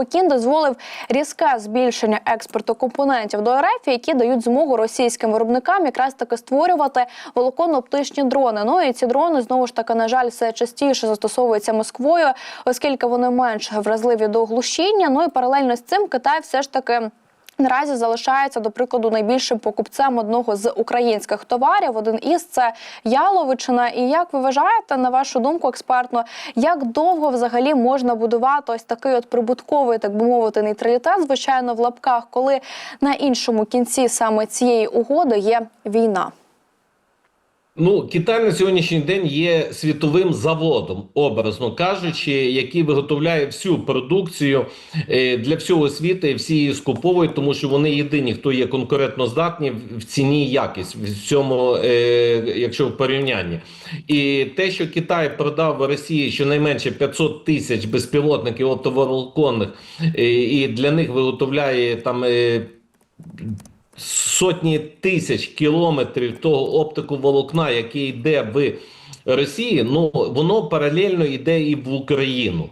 Пекін дозволив різке збільшення експорту компонентів до РФ, які дають змогу російським виробникам якраз таки створювати волоконно-оптичні дрони. Ну і ці дрони знову ж таки, на жаль, все частіше застосовуються Москвою, оскільки вони менш вразливі до глушіння. Ну і паралельно з цим Китай все ж таки. Наразі залишається до прикладу найбільшим покупцем одного з українських товарів. Один із це Яловичина. І як ви вважаєте, на вашу думку, експертно, як довго взагалі можна будувати ось такий от прибутковий, так би мовити, нейтралітет, звичайно, в лапках, коли на іншому кінці саме цієї угоди є війна? Ну, Китай на сьогоднішній день є світовим заводом, образно кажучи, який виготовляє всю продукцію е, для всього світу, і всі її скуповують, тому що вони єдині, хто є конкурентно здатні в ціні і якість в цьому, е, якщо в порівнянні. І те, що Китай продав Росії щонайменше 500 тисяч безпілотників оптоволоконних, е, і для них виготовляє там. Сотні тисяч кілометрів того оптику волокна, який йде в Росії, ну воно паралельно йде і в Україну.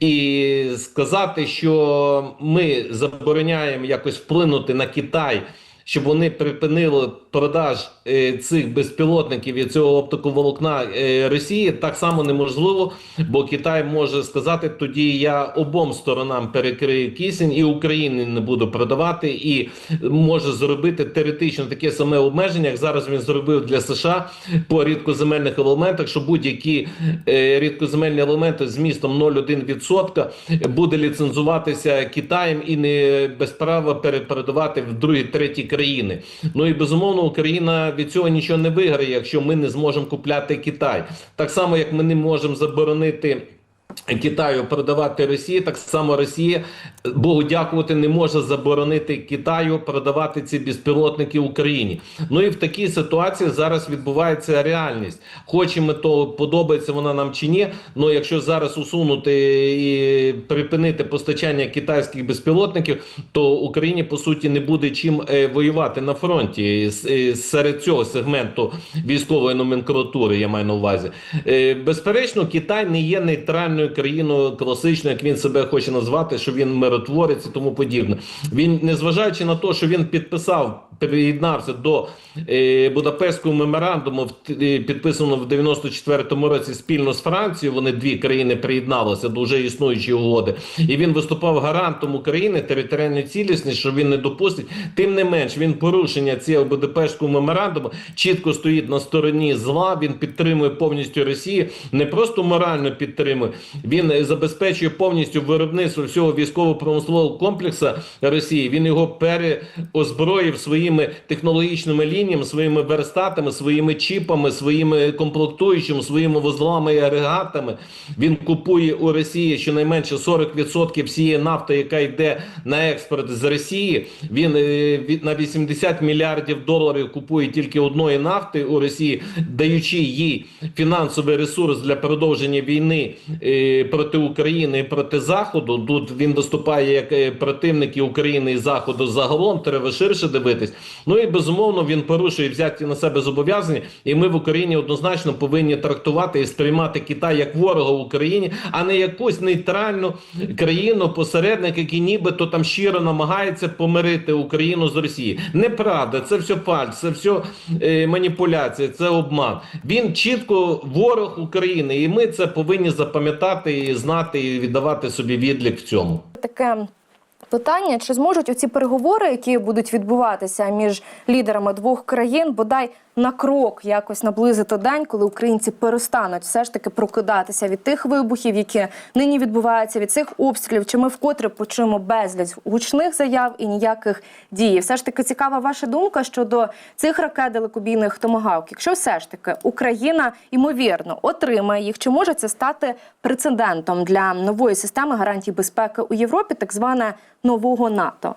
І сказати, що ми забороняємо якось вплинути на Китай. Щоб вони припинили продаж е, цих безпілотників і цього оптиковолокна е, Росії, так само неможливо, бо Китай може сказати: тоді я обом сторонам перекрию кисень і Україні не буду продавати, і може зробити теоретично таке саме обмеження, як зараз він зробив для США по рідкоземельних елементах, що будь-які е, рідкоземельні елементи з містом 0,1% буде ліцензуватися Китаєм і не без права перепродавати в другі треті країни. Ну і безумовно Україна від цього нічого не виграє, якщо ми не зможемо купляти Китай. Так само як ми не можемо заборонити. Китаю продавати Росії, так само Росія, Богу дякувати, не може заборонити Китаю продавати ці безпілотники Україні. Ну і в такій ситуації зараз відбувається реальність. Хочемо то подобається вона нам чи ні. Ну якщо зараз усунути і припинити постачання китайських безпілотників, то Україні по суті не буде чим е, воювати на фронті е, серед цього сегменту військової номенклатури. Я маю на увазі. Е, Безперечно, Китай не є нейтральною країною класичною, як він себе хоче назвати, що він миротворець і тому подібне. Він, незважаючи на те, що він підписав, приєднався до е, Будапештського меморандуму, е, підписаного в 94-му році спільно з Францією. Вони дві країни приєдналися до вже існуючої угоди, і він виступав гарантом України територіальної цілісності, що він не допустить. Тим не менш, він порушення цього Будапештського меморандуму чітко стоїть на стороні зла. Він підтримує повністю Росію, не просто морально підтримує. Він забезпечує повністю виробництво всього військово-промислового комплексу Росії. Він його переозброїв своїми технологічними лініями, своїми верстатами, своїми чіпами, своїми комплектуючими, своїми вузлами і агрегатами. Він купує у Росії щонайменше 40% всієї нафти, яка йде на експорт з Росії. Він е, на 80 мільярдів доларів купує тільки одної нафти у Росії, даючи їй фінансовий ресурс для продовження війни е, проти України і проти Заходу. Тут він виступає як е, противник і України і Заходу загалом. Треба ширше дивитись. Ну і безумовно він порушує взяті на себе зобов'язання, і ми в Україні однозначно повинні трактувати і сприймати Китай як ворога в Україні, а не якусь нейтральну країну, посередник, який нібито там щиро намагається помирити Україну з Росією. Неправда, це все фальш, це все е, маніпуляція, це обман. Він чітко ворог України, і ми це повинні запам'ятати і знати, і віддавати собі відлік в цьому. Таке питання: чи зможуть оці переговори, які будуть відбуватися між лідерами двох країн, бодай на крок якось наблизити день, коли українці перестануть все ж таки прокидатися від тих вибухів, які нині відбуваються, від цих обстрілів? Чи ми вкотре почуємо безліч гучних заяв і ніяких дій? Все ж таки цікава ваша думка щодо цих ракет далекобійних томагавк. Якщо все ж таки Україна ймовірно отримає їх, чи може це стати прецедентом для нової системи гарантій безпеки у Європі, так зване нового НАТО?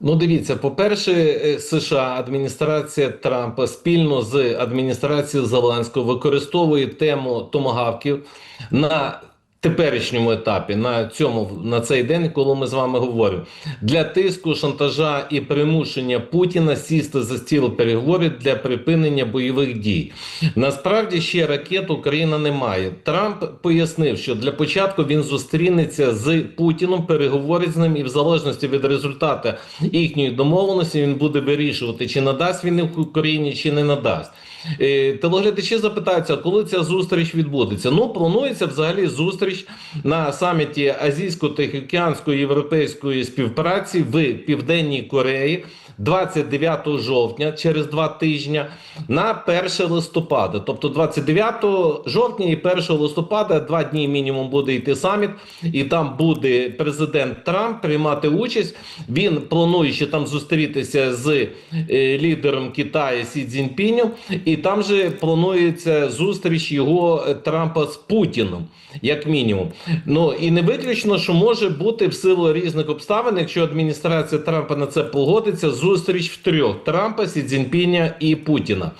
Ну, дивіться, по-перше, е, США, адміністрація Трампа спільно з адміністрацією Зеленського використовує тему томагавків на теперішньому етапі на цьому на цей день, коли ми з вами говоримо, для тиску, шантажа і примушення Путіна сісти за стіл переговорів для припинення бойових дій. Насправді ще ракет Україна не має. Трамп пояснив, що для початку він зустрінеться з Путіном, переговорить з ним, і в залежності від результату їхньої домовленості він буде вирішувати, чи надасть він в Україні, чи не надасть. Е, Телеглядачі запитаються, коли ця зустріч відбудеться. Ну, планується взагалі зустріч на саміті Азійсько-Тихоокеанської європейської співпраці в Південній Кореї 29 жовтня, через два тижні, на 1 листопада. Тобто 29 жовтня і 1 листопада, два дні мінімум буде йти саміт, і там буде президент Трамп приймати участь. Він планує ще там зустрітися з е, лідером Китаю Сі Цзіньпінем, і там же планується зустріч його е, Трампа з Путіном, як мінімум. Ну і не виключно, що може бути в силу різних обставин, якщо адміністрація Трампа на це погодиться, зустріч в трьох Трампа, Сі Цзіньпіня і Путіна.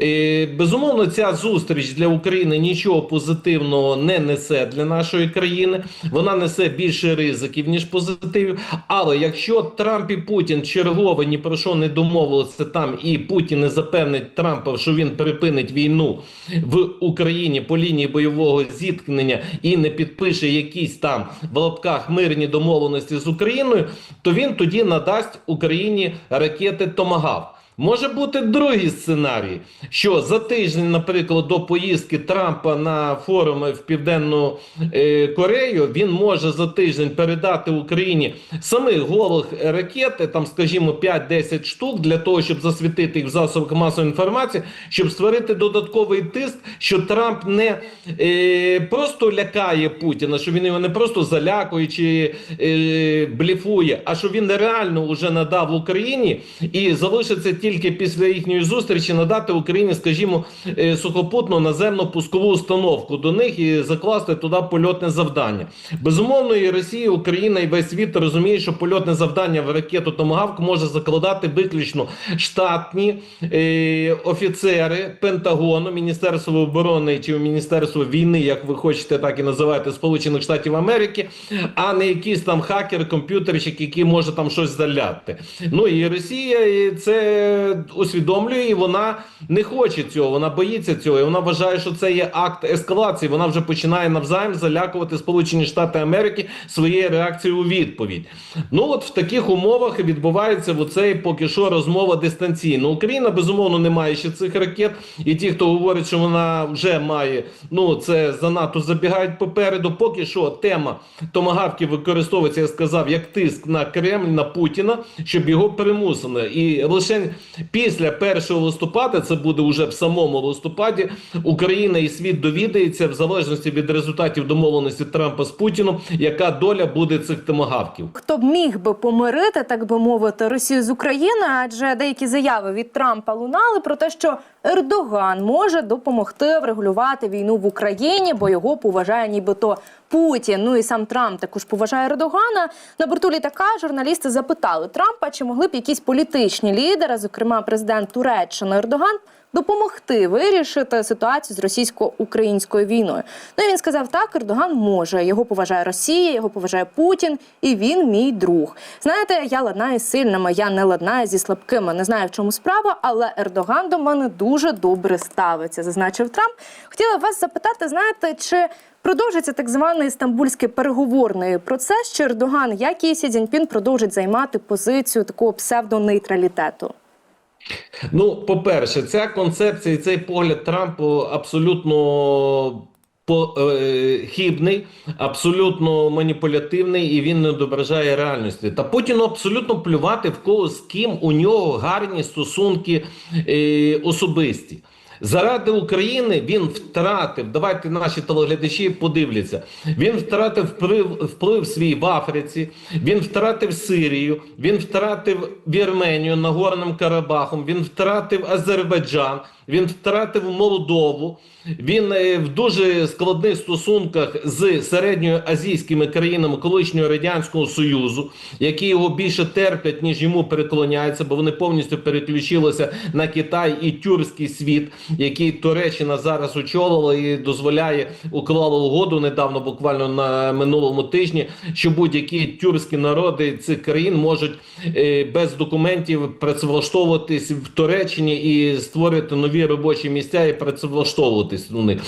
Е, безумовно, ця зустріч для України нічого позитивного не несе для нашої країни. Вона несе більше ризиків, ніж позитивів. Але якщо Трамп і Путін чергово ні про що не домовилися там, і Путін не запевнить Трампа, що він припинить війну в Україні по лінії бойового зіткнення і не підпише якісь там в лапках мирні домовленості з Україною, то він тоді надасть Україні ракети Томагав. Може бути другий сценарій, що за тиждень, наприклад, до поїздки Трампа на форуми в Південну е, Корею, він може за тиждень передати Україні самих голих ракет, там, скажімо, 5-10 штук, для того, щоб засвітити їх в засобах масової інформації, щоб створити додатковий тиск, що Трамп не е, просто лякає Путіна, що він його не просто залякує чи е, бліфує, а що він реально вже надав Україні і залишиться тільки після їхньої зустрічі надати Україні, скажімо, е, сухопутну наземну пускову установку до них і закласти туди польотне завдання. Безумовно, і Росія, Україна і весь світ розуміє, що польотне завдання в ракету Томагавк може закладати виключно штатні е, офіцери Пентагону, Міністерства оборони чи Міністерство війни, як ви хочете, так і називаєте Сполучених Штатів Америки, а не якийсь там хакер, комп'ютерщик, який може там щось заляти. Ну і Росія і це усвідомлює, і вона не хоче цього, вона боїться цього. І вона вважає, що це є акт ескалації. Вона вже починає навзаєм залякувати Сполучені Штати Америки своєю реакцією у відповідь. Ну от в таких умовах відбувається в оцей поки що розмова дистанційно. Україна безумовно не має ще цих ракет, і ті, хто говорить, що вона вже має, ну це занадто забігають попереду. Поки що тема томагавків використовується, я сказав, як тиск на Кремль, на Путіна, щоб його примусили. І лише після 1 листопада, це буде вже в самому листопаді, Україна і світ довідається в залежності від результатів домовленості Трампа з Путіном, яка доля буде цих томагавків. Хто б міг би помирити, так би мовити, Росію з Україною, адже деякі заяви від Трампа лунали про те, що Ердоган може допомогти врегулювати війну в Україні, бо його поважає нібито Путін. Ну і сам Трамп також поважає Ердогана. На борту літака журналісти запитали Трампа, чи могли б якісь політичні лідери, зокрема президент Туреччини Ердоган, допомогти вирішити ситуацію з російсько-українською війною. Ну і він сказав, так Ердоган може. Його поважає Росія, його поважає Путін, і він мій друг. Знаєте, я ладнаю з сильними, я не ладнаю зі слабкими. Не знаю, в чому справа, але Ердоган до мене дуже добре ставиться, зазначив Трамп. Хотіла вас запитати, знаєте, чи продовжиться так званий стамбульський переговорний процес, чи Ердоган, як і Сі Цзіньпін, продовжить займати позицію такого псевдонейтралітету? Ну, по-перше, ця концепція і цей погляд Трампу абсолютно е, хибний, абсолютно маніпулятивний і він не відображає реальності. Та Путіну абсолютно плювати в кого з ким у нього гарні стосунки е, особисті. Заради України він втратив. Давайте наші телеглядачі подивляться. Він втратив вплив, вплив свій в Африці, він втратив Сирію, він втратив Вірменію Нагорним Карабахом, він втратив Азербайджан, він втратив Молдову. Він е, в дуже складних стосунках з середньоазійськими країнами колишнього радянського союзу, які його більше терплять, ніж йому переклоняються, бо вони повністю переключилися на Китай і тюркський світ. Який Туреччина зараз очолила і дозволяє уклала угоду недавно, буквально на минулому тижні, що будь-які тюркські народи цих країн можуть е, без документів працевлаштовуватись в Туреччині і створювати нові робочі місця і працевлаштовуватись у них.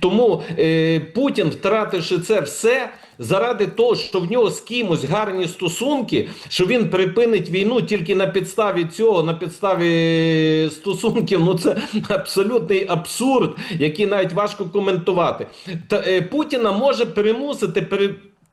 Тому е, Путін, втративши це все. Заради того, що в нього з кимось гарні стосунки, що він припинить війну тільки на підставі цього, на підставі стосунків, ну це абсолютний абсурд, який навіть важко коментувати. Та е, Путіна може примусити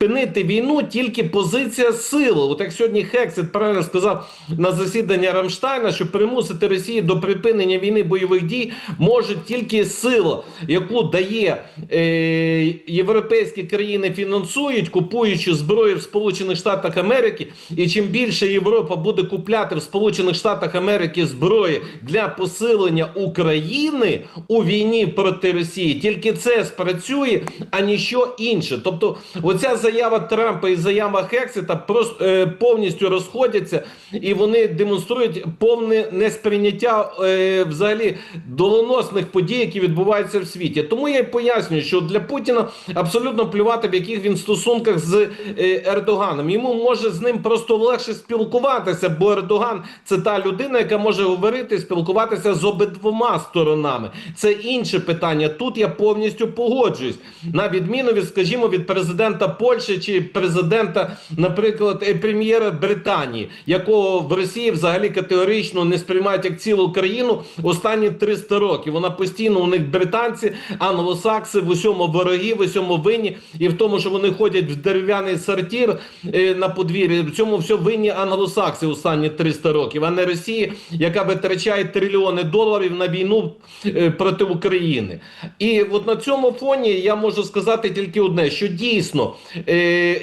припинити війну тільки позиція сили. От як сьогодні Хексит правильно сказав на засідання Рамштайна, що примусити Росію до припинення війни бойових дій може тільки сила, яку дає е, європейські країни фінансують, купуючи зброю в Сполучених Штатах Америки. І чим більше Європа буде купляти в Сполучених Штатах Америки зброї для посилення України у війні проти Росії, тільки це спрацює, а ніщо інше. Тобто, оця заява Трампа і заява Хексита просто е, повністю розходяться, і вони демонструють повне несприйняття е, взагалі доленосних подій, які відбуваються в світі. Тому я й пояснюю, що для Путіна абсолютно плювати, в яких він стосунках з е, Ердоганом. Йому може з ним просто легше спілкуватися, бо Ердоган це та людина, яка може говорити спілкуватися з обидвома сторонами. Це інше питання. Тут я повністю погоджуюсь. На відміну від, скажімо, від президента Польщі чи президента, наприклад, е, прем'єра Британії, якого в Росії взагалі категорично не сприймають як цілу країну останні 300 років. Вона постійно у них британці, англосакси в усьому вороги, в усьому винні, і в тому, що вони ходять в дерев'яний сортір е, на подвір'ї. В цьому все винні англосакси останні 300 років, а не Росія, яка витрачає трильйони доларів на війну е, проти України. І от на цьому фоні я можу сказати тільки одне: що дійсно е,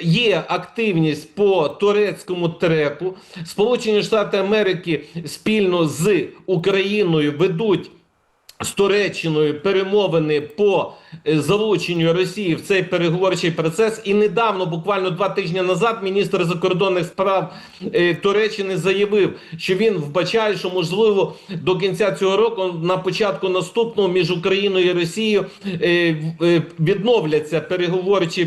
є активність по турецькому треку. Сполучені Штати Америки спільно з Україною ведуть. З Туреччиною перемовини по е, залученню Росії в цей переговорчий процес. І недавно, буквально два тижні назад, міністр закордонних справ е, Туреччини заявив, що він вбачає, що можливо до кінця цього року, на початку наступного між Україною і Росією е, відновляться переговорчі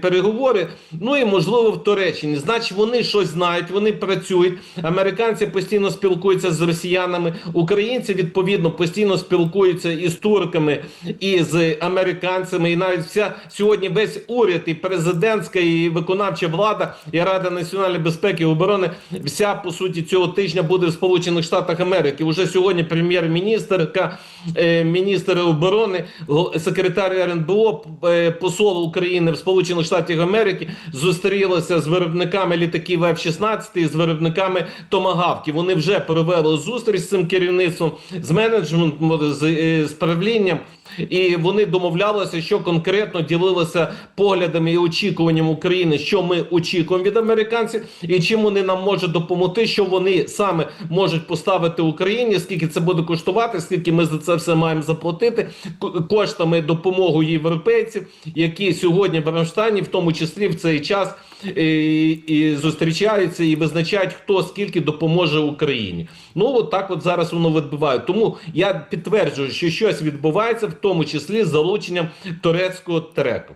переговори. Ну і можливо в Туреччині. Значить, вони щось знають, вони працюють. Американці постійно спілкуються з росіянами. Українці відповідно постійно спілкуються із турками, і з американцями. І навіть вся сьогодні весь уряд, і президентська, і виконавча влада, і Рада національної безпеки і оборони. Вся по суті цього тижня буде в Сполучених Штатах Америки. Уже сьогодні прем'єр-міністерка, е, міністр оборони, секретар РНБО, е, посол України в Сполучених Штатах Америки зустрілися з виробниками літаків F-16 і з виробниками Томагавки. Вони вже провели зустріч з цим керівництвом, з менеджментом, е, з правлінням. І вони домовлялися, що конкретно ділилися поглядами і очікуванням України, що ми очікуємо від американців, і чим вони нам можуть допомогти, що вони саме можуть поставити Україні, скільки це буде коштувати, скільки ми за це все маємо заплатити коштами допомоги європейців, які сьогодні в Рамштайні, в тому числі в цей час, і, і зустрічаються і визначають, хто скільки допоможе Україні. Ну от так от зараз воно відбуває. Тому я підтверджую, що щось відбувається, в тому числі з залученням турецького треку.